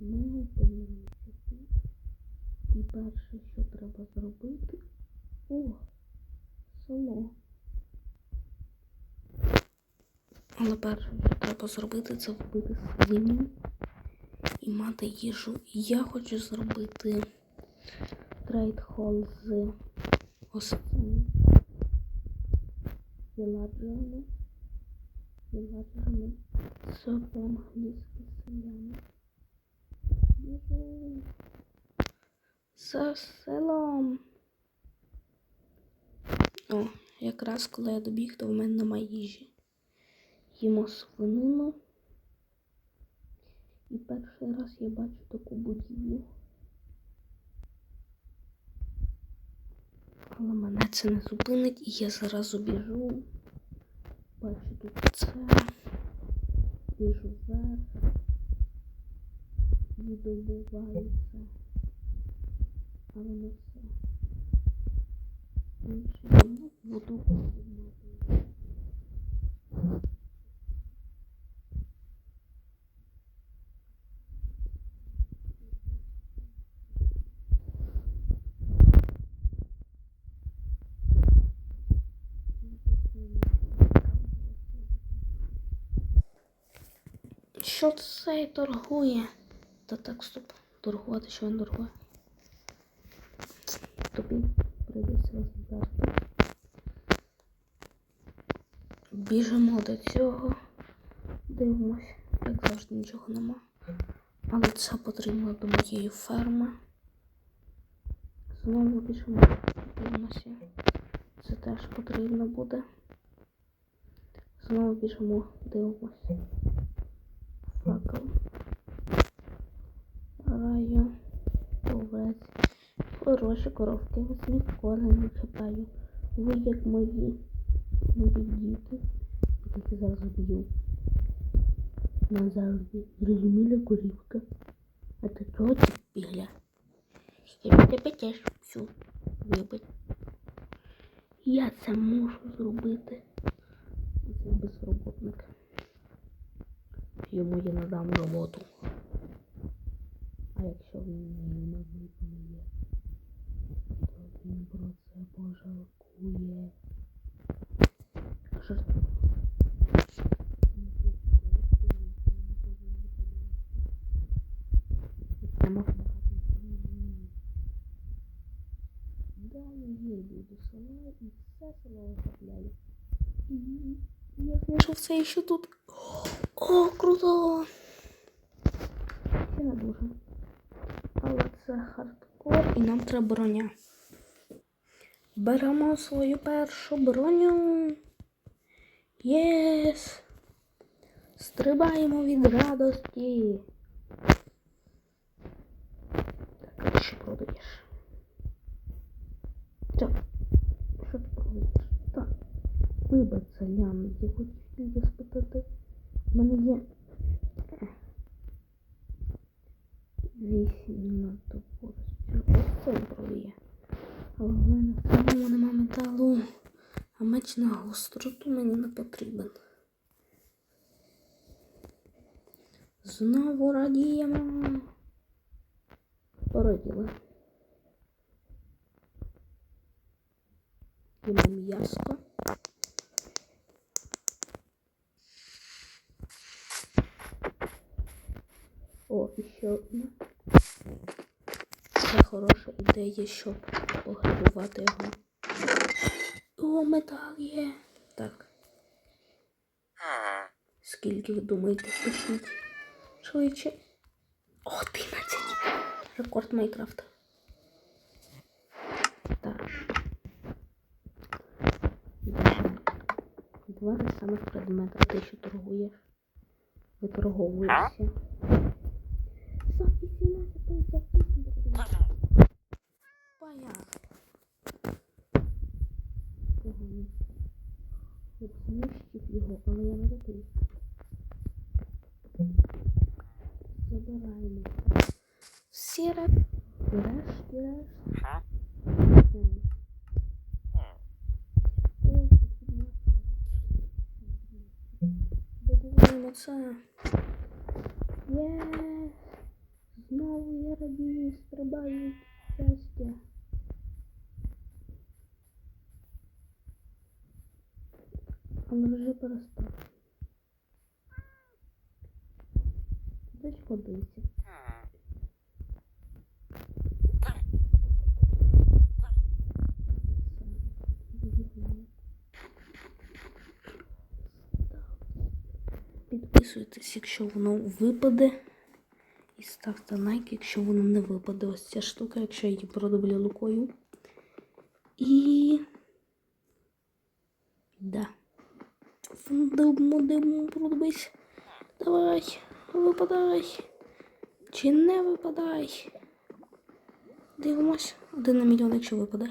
Ми опинилися тут. І перше, що треба зробити. О, село. Але перше, що треба зробити, це вбити свиню і мати їжу. Я хочу зробити трейд хол з ось цими віладжерами. Віладжерами. Це по-англійськи селяни. За селом. О, якраз коли я добіг, то в мене немає їжі. Їмо свинину. І перший раз я бачу таку будівлю. Але мене це не зупинить, і я зараз біжу. Бачу тут це. Біжу. І добуваю це. Але не все. Інше піднімати. Що цей торгує? Та так, стоп. Торгувати, що він торгує? Тобі прийдеться розібрати. Біжимо до цього. Дивимось. Як завжди нічого нема. Але це потрібно до моєї ферми. Знову біжимо. Дивимося. Це теж потрібно буде. Знову біжимо, дивимося. Хороші коровки. Вас ніколи не чіпаю. Ви як мої. Мої діти. Я зараз б'ю. Назавжди. Зрозуміла корівка. А ти чого ти бігля? Я тебе теж всю. Вибить. Я це можу зробити. Це безроботник. Йому я надам роботу. А якщо він не виконує, то він про це пожалкує. Що ж? Це можна. Далі я йду до села і все село охопляю. Я знайшов це ще тут. О, круто! Ще не дуже. Але це хардкор і нам треба броня. Беремо свою першу броню. Єс! Стрибаємо від радості. Так, що продаєш? Так, що ти продаєш? Так, вибач, Яна, я тільки спитати. У мене є вісім на топор. Ось це продає. Але в металу. А меч на гостроту мені не потрібен. Знову радіємо. Пораділи. Їмо м'яско. О, і ще одне. Хороша ідея, щоб пограбувати його. О, метал є. Так. Скільки ви думаєте, пишіть? Швидше. 11. Рекорд Майнкрафта. Так. Два самих предмета, ти що торгуєш. Виторговуєшся. Пая. Погано. Я б знищив його, але я не такий. Забираємо. Сіре. Врешті-решт. Ем. Ой, потрібно. Добуваємо це. Є. Знову я радію, стрибаю від щастя. Але вже перестав. Дочко дивиться. Підписуйтесь, якщо воно випаде. І ставте лайк, якщо воно не випаде. Ось ця штука, якщо я її продублю лукою. І. Да. Диму, диму, продбись. Давай, випадай. Чи не випадай? Дивимось. Один на мільйон, якщо випаде.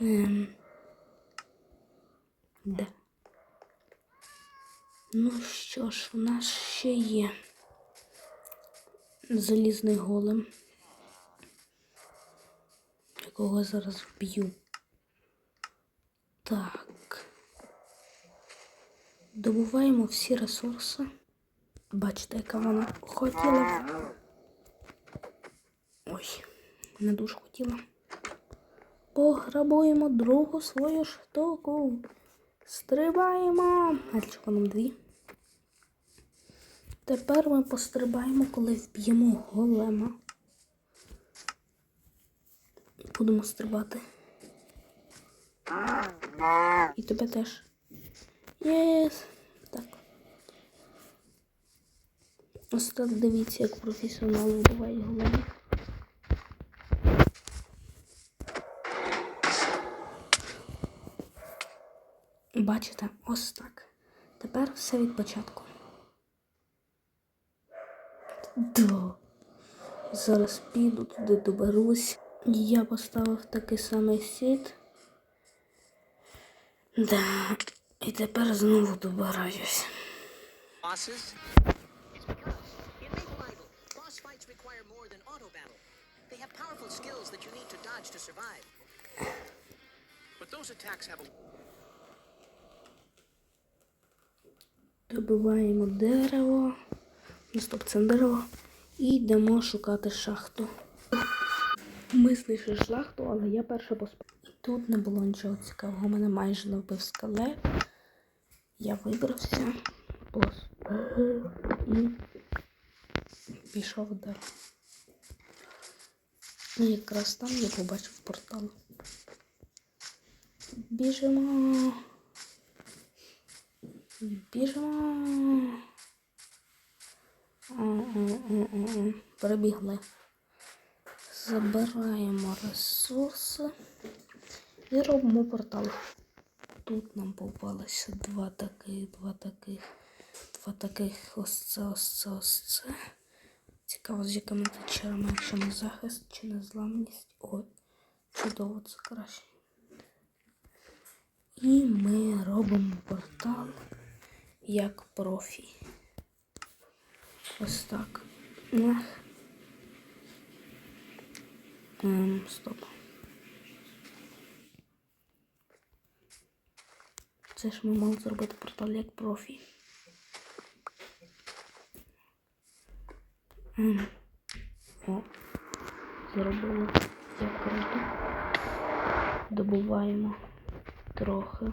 Ем. Да. Ну що ж, у нас ще є залізний голем, якого я зараз вб'ю. Так. Добуваємо всі ресурси. Бачите, яка вона хотіла. Ой, не дуже хотіла. Пограбуємо другу свою штуку. Стрибаємо. А чого нам дві? Тепер ми пострибаємо, коли вб'ємо голема. Будемо стрибати. І тебе теж. Єс. Так. Ось так дивіться, як професіонал вбиває голема. Бачите, ось так. Тепер все від початку. Да. Зараз піду туди доберусь. Я поставив такий самий сіт. Да. І тепер знову добираюсь. Добиваємо дерево. Стоп, це дерево. І йдемо шукати шахту. Ми знайшли шахту, але я перша поспала. Тут не було нічого цікавого. Мене майже не вбив скелет. Я вибрався, і пішов далі. І якраз там я побачив портал. Біжимо. Біжимо. Перебігли. Забираємо ресурси і робимо портал. Тут нам попалося два таких, два таких, два таких, ось це, ось це, ось це. Цікаво, з якими течерами, якщо не захист чи незламність. Ой, чудово, це краще. І ми робимо портал як профі. Ось так. Ех. Ем, стоп. Це ж ми мали зробити портал як профі. Ем. О, зробили як круто. Добуваємо трохи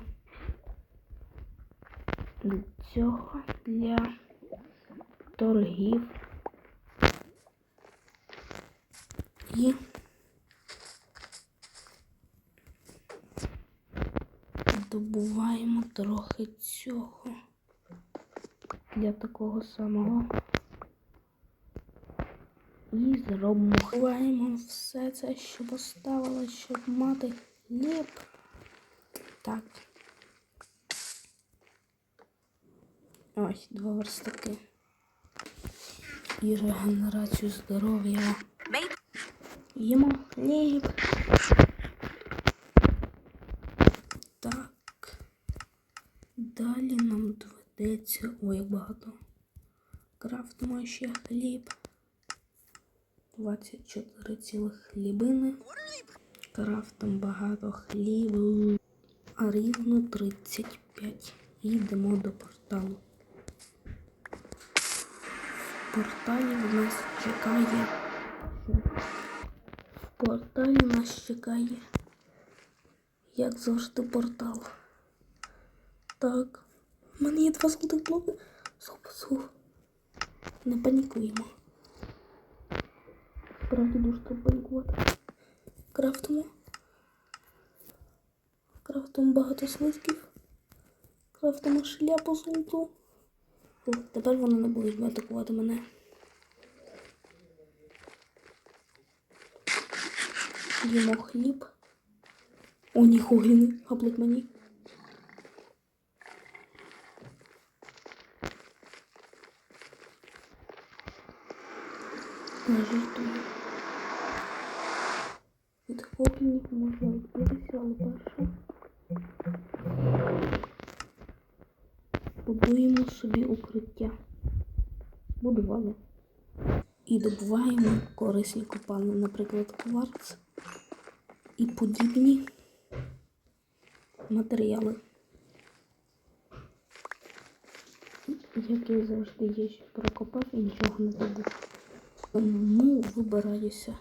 для цього для торгів і добуваємо трохи цього для такого самого. І зробимо Ховаємо все це, що поставило, щоб мати хліб. Так. Ось, два верстаки. І регенерацію здоров'я. Їмо хліб. Так. Далі нам доведеться. Ой, багато. Крафтимо ще хліб. 24 цілих хлібини. Крафтом багато хлібу. А рівно 35. Йдемо до порталу. Порталі в нас чекає. В порталі нас чекає. Як завжди портал. Так. У мене є два золотих блоки. Стоп, стоп. Не панікуємо. Справді дуже треба панікувати. Крафтимо. Крафтимо багато слизьків. Крафтимо шляпу золоту. О, тепер вони не будуть атакувати мене. Їмо хліб. О, ні, огняний. Гаплик мені. Не жартую. Від огнів можна відбитися, але перше. Собі укриття. Будували. І добуваємо корисні копалини, наприклад, кварц і подібні матеріали. Як я завжди є, що прокопав і нічого не забув. Тому вибираюся.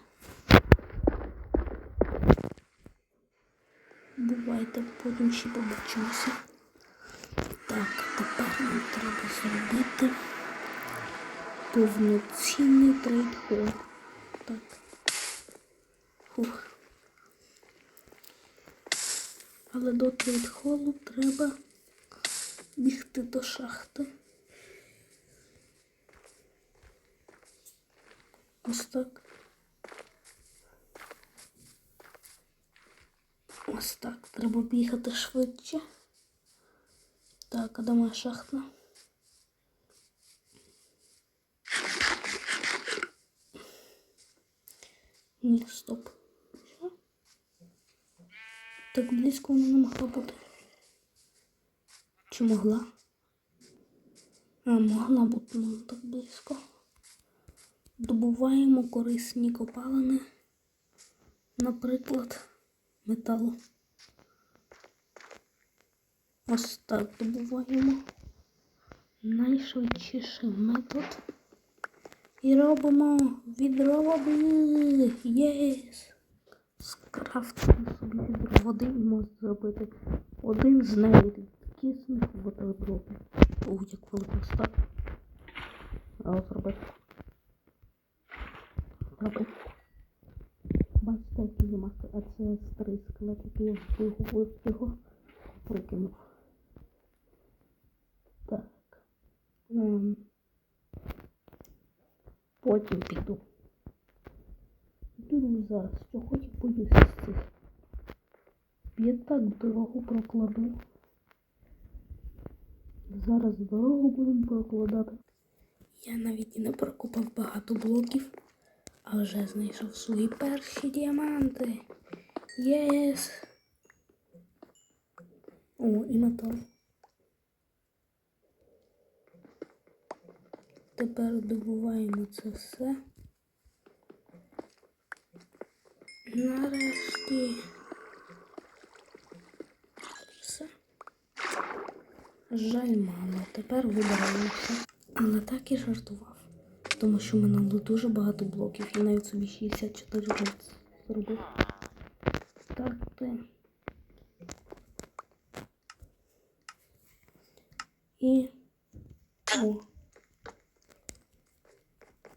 Бувайте, потім ще побачимося. Треба зробити повноцінний трейдхол. Так. Фух. Але до трейдхолу треба бігти до шахти. Ось так. Ось так. Треба бігати швидше. Так, а де моя? Ні, стоп. Що? Так близько вона не могла бути. Чи могла? А, могла бути ну, так близько. Добуваємо корисні копалини, наприклад, металу. Ось так добуваємо найшвидший метод. І робимо відро води. Єс! Скрафтимо собі відро води і можна зробити один з найрідкісних водоробів. Ой, як велика стат. А от робити. Робити. Бачите, є мастер, а це старий скелет, який я вигубив його, викинув. Так. Ем. Потім піду. Піду зараз, що хочу поїсти з цих. Я так дорогу прокладу. Зараз дорогу будемо прокладати. Я навіть не прокопав багато блоків, а вже знайшов свої перші діаманти. Єс! О, і метал. Тепер добуваємо це все. Нарешті. Все. Жаль, мало. Тепер вибираємося. Але так і жартував. Тому що в мене було дуже багато блоків. Я навіть собі 64 років зробив. Так ти. І. О.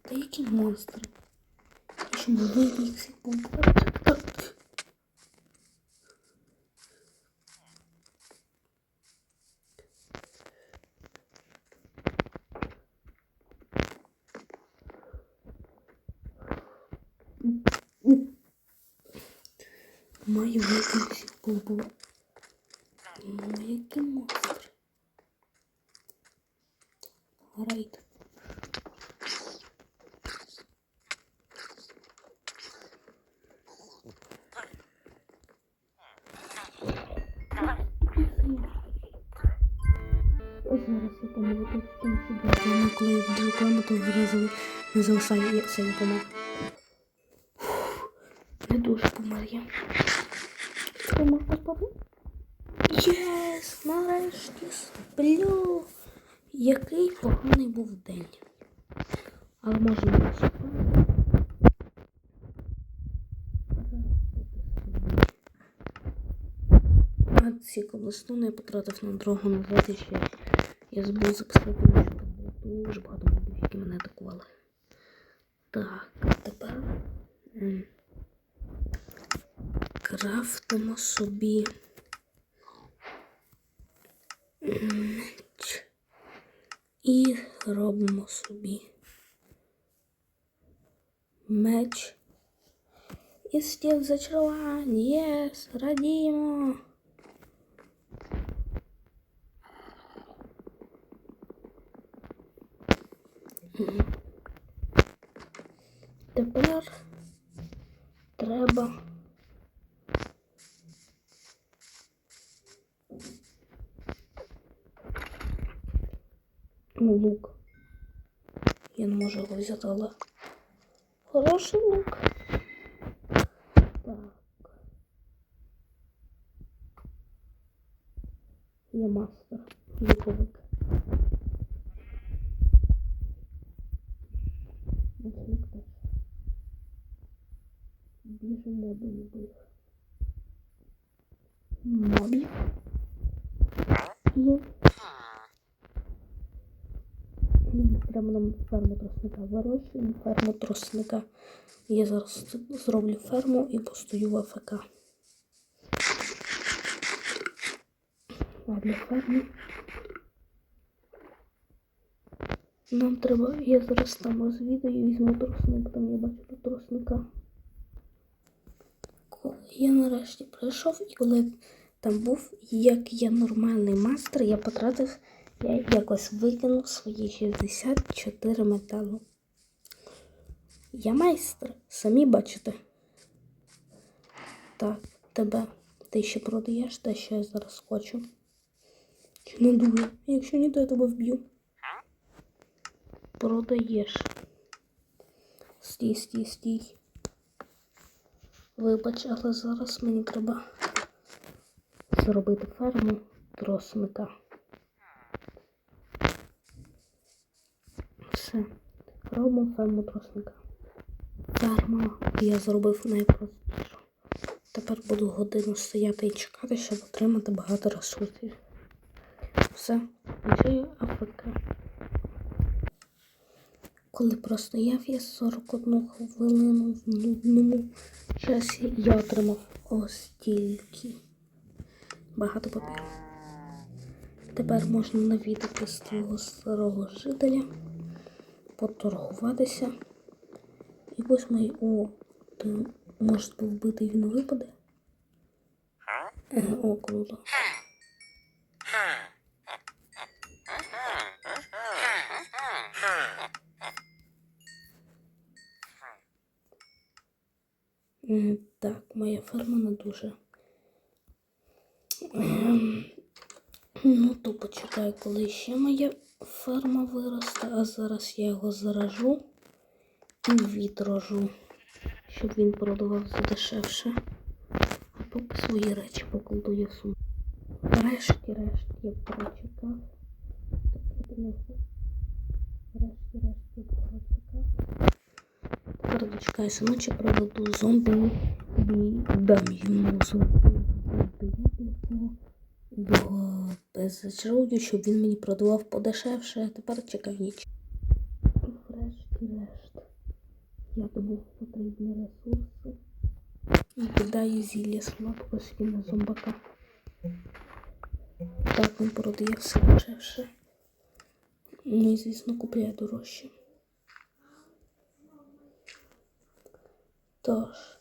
Та які монстри? Я що могли їх всіх побачити? Маю вийти всіх побувати. Блокуємо, то вразили не залишає, я все я помер. Не дуже помер я. Єс! Нарешті сплю! Який поганий був день. Але можна не шукати. Ці коблестони я потратив на дорогу назад і я забув записати, що там було дуже багато які мене атакували. Так, тепер крафтимо собі меч і робимо собі меч із стіл зачарувань. Єс, радіємо. Тепер треба лук. Я не можу його взяти, але хороший лук. Так. Я мастер луковик. Ночник теж. Біжимо до любих мобів. І М, Прямо нам ферму тросника вирощуємо, ферму тросника. Я зараз зроблю ферму і постою в АФК. А для ферми нам треба. Я зараз там розвідаю, візьму тросник, там я бачу тут тросника. Я нарешті прийшов, і коли там був, як я нормальний мастер, я потратив, я якось викинув свої 64 металу. Я майстер, самі бачите. Так, тебе ти ще продаєш, те, що я зараз хочу. Чи не дуже? Якщо ні, то я тебе вб'ю. Продаєш. Стій, стій, стій. Вибач, але зараз мені треба зробити ферму тросника. Все. Робимо ферму тросника. Ферма я зробив найпростішу. Тепер буду годину стояти і чекати, щоб отримати багато ресурсів. Все, включаю АФК. Коли простояв я 41 хвилину в нудному часі, я отримав ось стільки. Багато паперу. Тепер можна навідати свого старого жителя, поторгуватися. І ось мій о, ти можеш був вбити, він випаде. Е, О, круто. Так, моя ферма не дуже. Ем, Ну, то почекаю, коли ще моя ферма виросте, а зараз я його заражу і відрожу, щоб він продавався дешевше. А поки свої речі покладу в. Решті-решт я прочекав. Решті-решт я прочекав. Тепер дочекаюся ночі, проведу зомбі і дам йому зомбі. Його зачарую, щоб він мені продавав подешевше, а тепер чекаю ніч. Врешті-решт. Я добув потрібні ресурси і кидаю зілля слабкості на зомбака. Так він продає все дешевше. Ну і, звісно, купляє дорожче. Тож,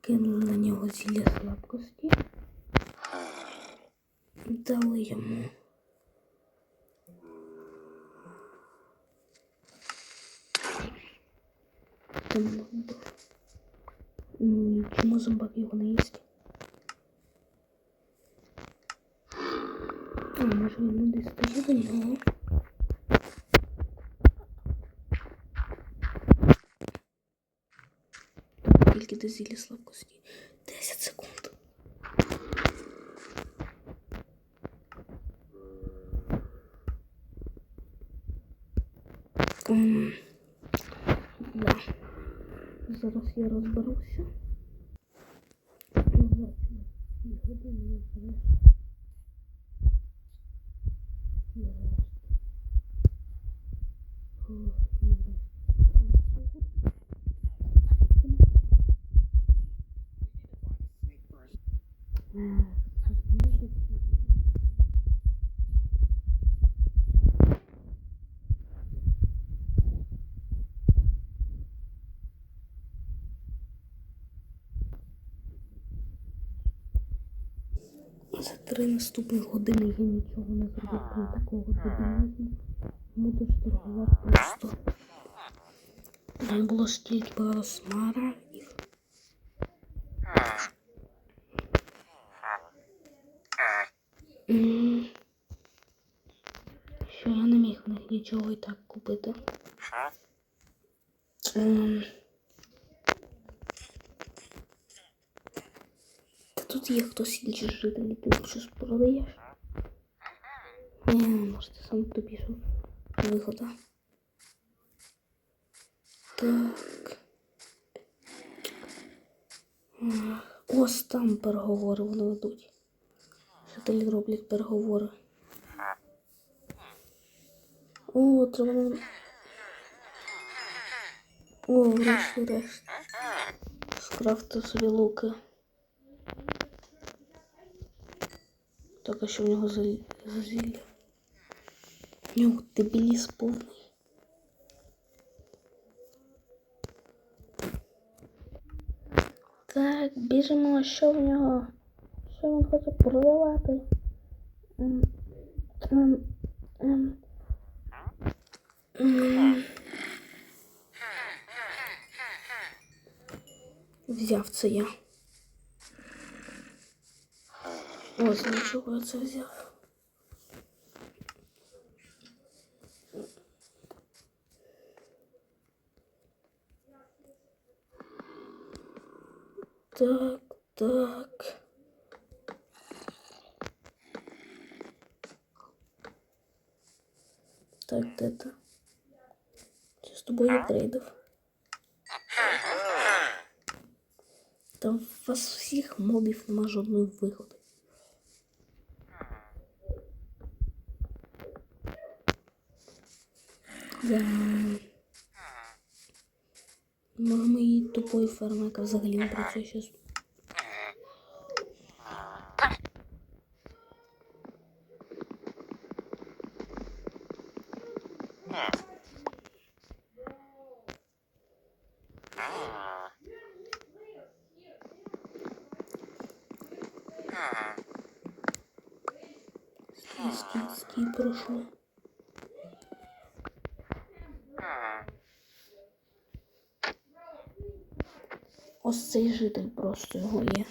кинули на нього зілля слабкості. Дали йому. Там. Чому зомбак його не їсть? А, може він не дістає до нього? Тільки до зілля слабкості. 10 секунд. М, Да. Зараз я розберуся. Бачу, дві години я зараз. Нарешті. О, нарешті. Е, так, може, За три наступних години я нічого не зробив крім такого дебілізму. Буду штурмувати просто. Там було стільки смарагдів. М, Що я не міг нічого і так купити. Ем. Та тут є хтось інший жителі, ти щось продаєш? Ні, може сам тут пішов. Вихода. Так. Ось там переговори вони ведуть. Жителі роблять переговори. О, треба нам... О, врешті-решт. Скрафтив собі луки. Так, а що в нього за, зілля? В нього дебіліс повний. Так, біжимо, що в нього? Що він хоче продавати? Ем. Ем. Взяв це я. Ось для чого я це взяв. Так, так. Так, де ти? Чи з тобою трейдив? Та у вас всіх мобів нема жодної вигоди. Да. Може моїй тупої ферми, яка взагалі не працює щас. Стій, стій, стій, прошу. Ось цей житель просто його є.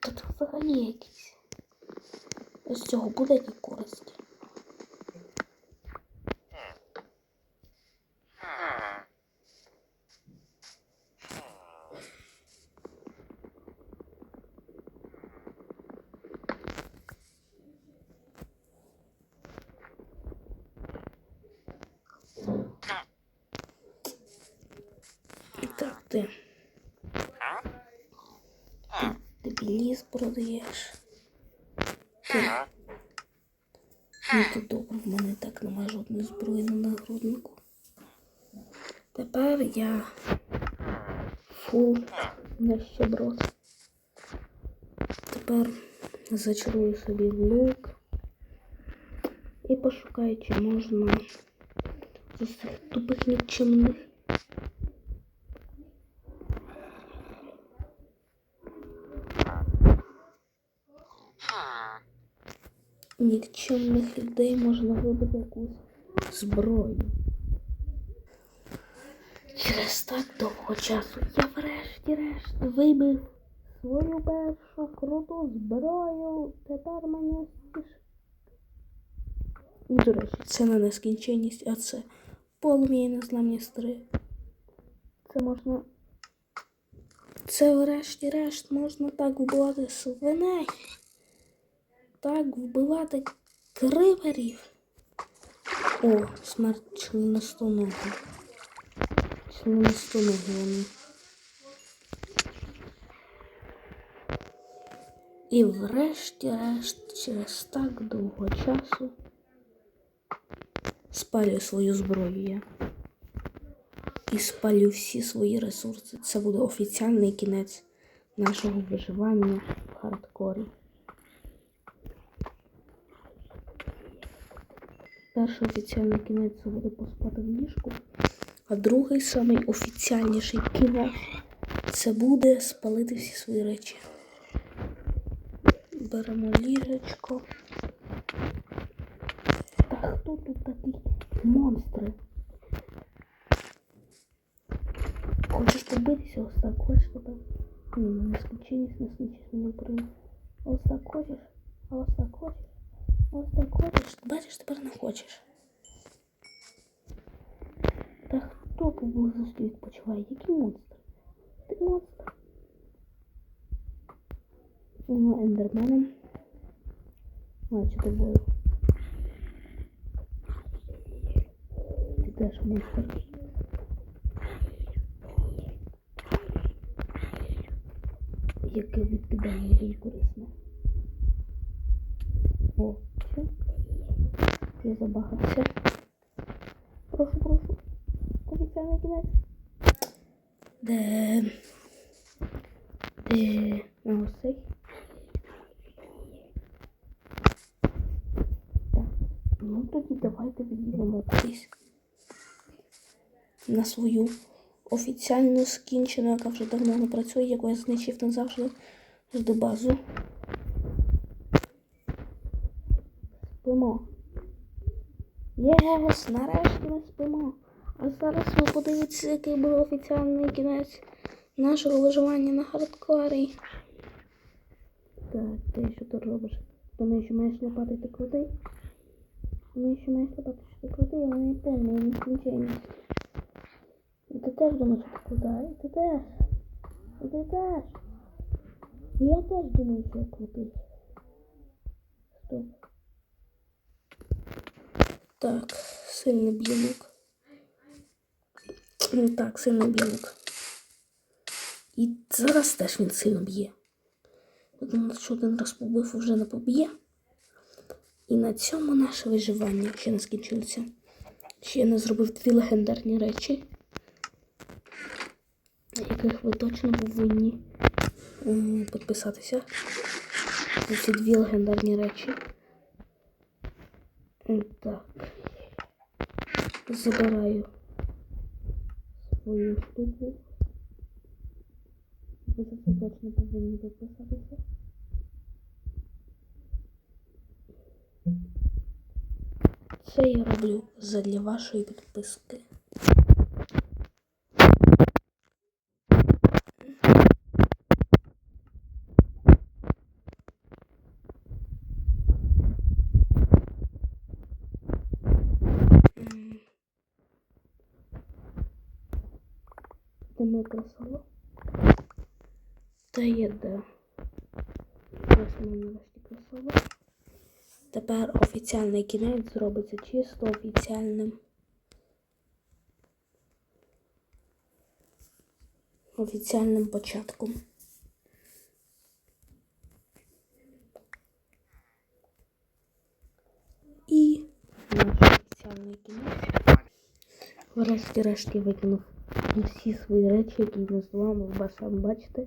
Тут взагалі якісь. З цього буде які користі. Так, ти. Ти, ти ліс продаєш. Ти. Ну, то добре, в мене так немає жодної зброї на нагруднику. Тепер я фул нещеброд. Тепер зачарую собі лук і пошукаю, чи можна з цих тупих нікчемних нікчемних людей можна вибити якусь зброю. Через так довго часу я врешті-решт вибив свою першу круту зброю. Тепер мені стіж. До речі, це не нескінченність, а це полум'я і незламні стри. Це можна. Це врешті-решт можна так вбивати свиней. Так вбивати криверів. О, смерть членистоногого. Членистоногий вони. І врешті-решт, через так довго часу спалюю свою зброю я. І спалю всі свої ресурси. Це буде офіціальний кінець нашого виживання в хардкорі. Перший офіціальний кінець буде поспати в ліжку, а другий самий офіціальніший кінець це буде спалити всі свої речі. Беремо ліжечко. Та хто тут такі монстри? Хочеш побитися ось так, хочеш так? Ні, не скінченість, не скінченість не прийме. Ось так хочеш, а ось так хочеш. Ось так хочеш, бачиш, тепер не хочеш. Та хто поблизості відпочиває? Який монстр? Ти монстр. Ну, ендерменом. А, чи тобою? Ти теж монстр. Яке відкидання корисне. О, все. Я забагався. Прошу, прошу. Офіціальний кінець. Де. Де. А ось. Так. Ну тоді давайте відійдемо кудись. На свою офіціальну скінчену, яка вже давно не працює, яку я знищив назавжди. Жду базу. Спимо. Єс, нарешті ми спимо. А зараз ви подивіться, який був офіціальний кінець нашого виживання на хардкорі. Так, ти що тут робиш? Думаєш, що маєш лопати ти крутий? Думаєш, що маєш лопати, що ти крутий, але не повний, не скінченість. І ти теж думаєш, що ти крутий, і ти теж. І ти теж. І я теж думаю, що я крутий. Стоп. Так, сильний б'єнок. Ну так, сильний б'єнок. І зараз теж він сильно б'є. Тому що один раз побив, вже не поб'є. І на цьому наше виживання ще не скінчилося. Ще я не зробив дві легендарні речі, яких ви точно повинні підписатися. Ці дві легендарні речі. Так. Забираю свою штуку. Ви за це точно повинні записатися. Це я роблю задля вашої підписки. Де моє красиво? Та є де. Ось мене нарешті красиво. Тепер офіціальний кінець зробиться чисто офіціальним. Офіціальним початком. І наш офіціальний кінець. Врешті-решт я викинув всі свої речі, які ми з вами ви сам бачите.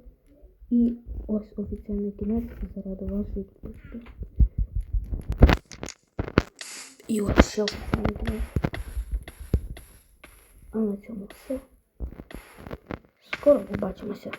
І ось офіційний кінець заради вашої відпустки. І от ще офіційний кінець. А на цьому все. Скоро побачимося.